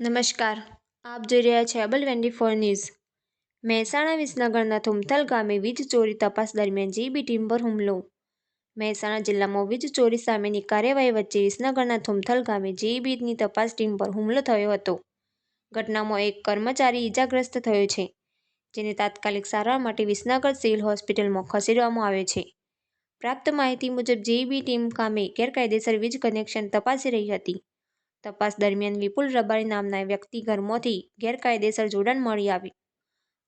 નમસ્કાર. આપ જોઈ રહ્યા છે અબલ ટ્વેન્ટી ફોર ન્યૂઝ. મહેસાણા વિસનગરના થુમથલ ગામે વીજ ચોરી તપાસ દરમિયાન જીબી ટીમ પર હુમલો. મહેસાણા જિલ્લામાં વીજ ચોરી સામેની કાર્યવાહી વચ્ચે વિસનગરના થુમથલ ગામે જીબીની તપાસ ટીમ પર હુમલો થયો હતો. ઘટનામાં એક કર્મચારી ઈજાગ્રસ્ત થયો છે, જેને તાત્કાલિક સારવાર માટે વિસનગર સિવિલ હોસ્પિટલમાં ખસેડવામાં આવ્યો છે. પ્રાપ્ત માહિતી મુજબ, જીબી ટીમ કામે ગેરકાયદેસર વીજ કનેક્શન તપાસી રહી હતી. તપાસ દરમિયાન વિપુલ રબારી નામના વ્યક્તિ ઘરમાંથી ગેરકાયદેસર જોડાણ મળી આવ્યું.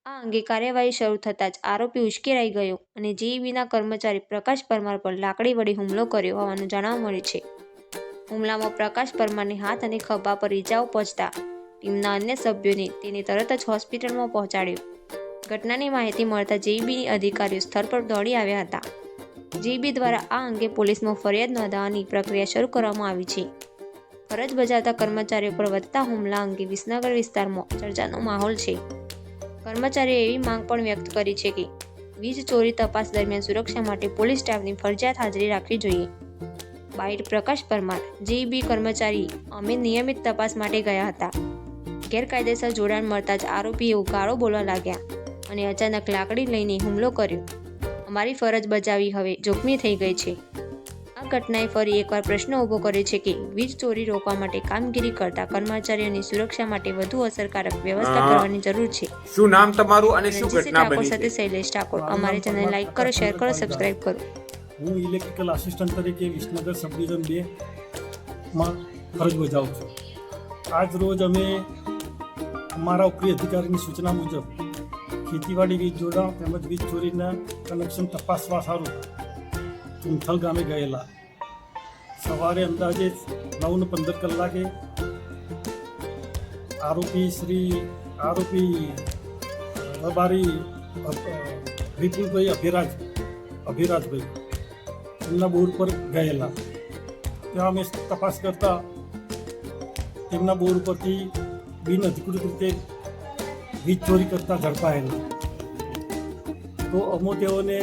આ અંગે કાર્યવાહી શરૂ થતાં જ આરોપી ઉશ્કેરાઈ ગયો અને જીઈબીના કર્મચારી પ્રકાશ પરમાર પર લાકડી વડે હુમલો કર્યો હોવાનું જાણવા મળ્યું છે. હુમલામાં પ્રકાશ પરમારને હાથ અને ખભા પર ઈજાઓ પહોંચતા ટીમના અન્ય સભ્યોને તેને તરત જ હોસ્પિટલમાં પહોંચાડ્યો. ઘટનાની માહિતી મળતા જેઈબીની અધિકારીઓ સ્થળ પર દોડી આવ્યા હતા. જીઈબી દ્વારા આ અંગે પોલીસમાં ફરિયાદ નોંધાવવાની પ્રક્રિયા શરૂ કરવામાં આવી છે. ફરજ બજાવતા કર્મચારીઓ પર વધતા હુમલા અંગે વિસનગર વિસ્તારમાં ચર્ચાનો માહોલ છે. કર્મચારીએ એવી માંગ પણ વ્યક્ત કરી છે કે વીજ ચોરી તપાસ દરમિયાન સુરક્ષા માટે પોલીસ સ્ટાફની ફરજિયાત હાજરી રાખવી જોઈએ. બાઇટ પ્રકાશ પરમાર જેઈબી કર્મચારી, અમે નિયમિત તપાસ માટે ગયા હતા. ગેરકાયદેસર જોડાણ મળતા જ આરોપીએ ગાળો બોલવા લાગ્યા અને અચાનક લાકડી લઈને હુમલો કર્યો. અમારી ફરજ બજાવી હવે જોખમી થઈ ગઈ છે. આ ઘટનાએ ફરી એકવાર પ્રશ્ન ઊભો કર્યો છે કે વીજ ચોરી રોકવા માટે કામગીરી કરતા કર્મચારીઓની સુરક્ષા માટે વધુ અસરકારક વ્યવસ્થા કરવાની જરૂર છે. શું નામ તમારું અને શું ઘટના બની સાથે છે? શૈલેષ ઠાકોર. અમારી ચેનલ લાઈક કરો શેર કરો સબસ્ક્રાઇબ કરો. હું ઇલેક્ટ્રિકલ આસિસ્ટન્ટ તરીકે વિસનગર સબ ડિવિઝન બે માં ફરજ બજાવું છું. આજ રોજ અમે અમારા ઉપરી અધિકારીની સૂચના મુજબ ખેતીવાડી વીજ જોડાણ તેમજ વીજ ચોરીના કનેક્શન તપાસવા સારું તુમથલ ગામે ગયેલા. સવારે અંદાજે નવ ને પંદર કલાકે આરોપી શ્રી, આરોપી રબારી વિપુલભાઈ અભિરાજ, અભિરાજભાઈ એમના બોર પર ગયેલા. ત્યાં અમે તપાસ કરતા તેમના બોર ઉપરથી બિન અધિકૃત રીતે વીજ ચોરી કરતા ઝડપાયેલા. તો અમો તેઓને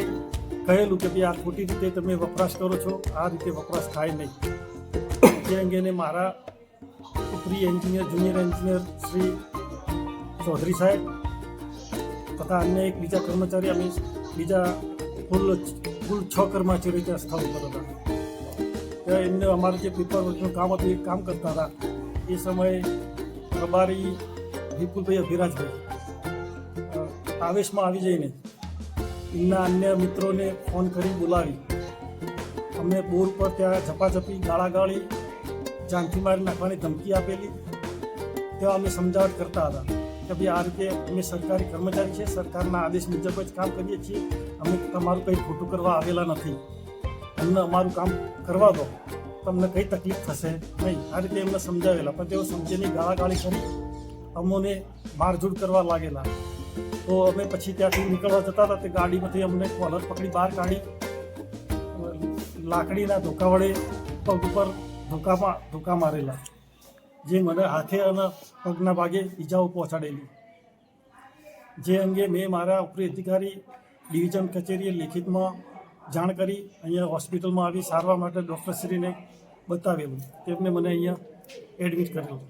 કહેલું કે ભાઈ આ ખોટી રીતે તમે વપરાશ કરો છો, આ રીતે વપરાશ થાય નહીં. તે અંગેને મારા pre engineer, junior engineer Shri Chaudhary સાહેબ તથા અન્ય એક બીજા કર્મચારી, અમે બીજા કુલ કુલ છ કર્મચારીઓ ત્યાં સ્થળ ઉપર હતા. એમને અમારે જે પેપર વર્કનું કામ હતું એ કામ કરતા હતા. એ સમયે પ્રભારી વિપુલભાઈ અભિરાજભાઈ આવેશમાં આવી જઈને એમના અન્ય મિત્રોને ફોન કરી બોલાવી. અમને બોર પર ત્યાં ઝપાઝપી, ગાળાગાળી, જાનથી મારી નાખવાની ધમકી આપેલી. તેવા અમે સમજાવટ કરતા હતા કે ભાઈ આ રીતે અમે સરકારી કર્મચારી છીએ, સરકારના આદેશ મુજબ જ કામ કરીએ છીએ. અમે તમારું કંઈ ખોટું કરવા આવેલા નથી. અમને અમારું કામ કરવા દો. તમને કંઈ તકલીફ થશે નહીં. આ રીતે એમને સમજાવેલા. પણ તેઓ સમજીને ગાળાગાળી કરી અમોને મારઝૂડ કરવા લાગેલા. તો અમે પછી ત્યાંથી નીકળવા જતા હતા તે ગાડીમાંથી અમને કોલર પકડી, બહાર કાઢી, લાકડીના ધોકા વડે પગ ઉપર ધોકામાં, ધોકા મારેલા, જે મને હાથે અને પગના ભાગે ઈજાઓ પહોંચાડેલી. જે અંગે મેં મારા ઉપરી અધિકારી, ડિવિઝન કચેરીએ લેખિતમાં જાણ કરી, અહીંયા હોસ્પિટલમાં આવી સારવાર માટે ડૉક્ટરશ્રીને બતાવેલું. તેમને મને અહીંયા એડમિટ કરેલું.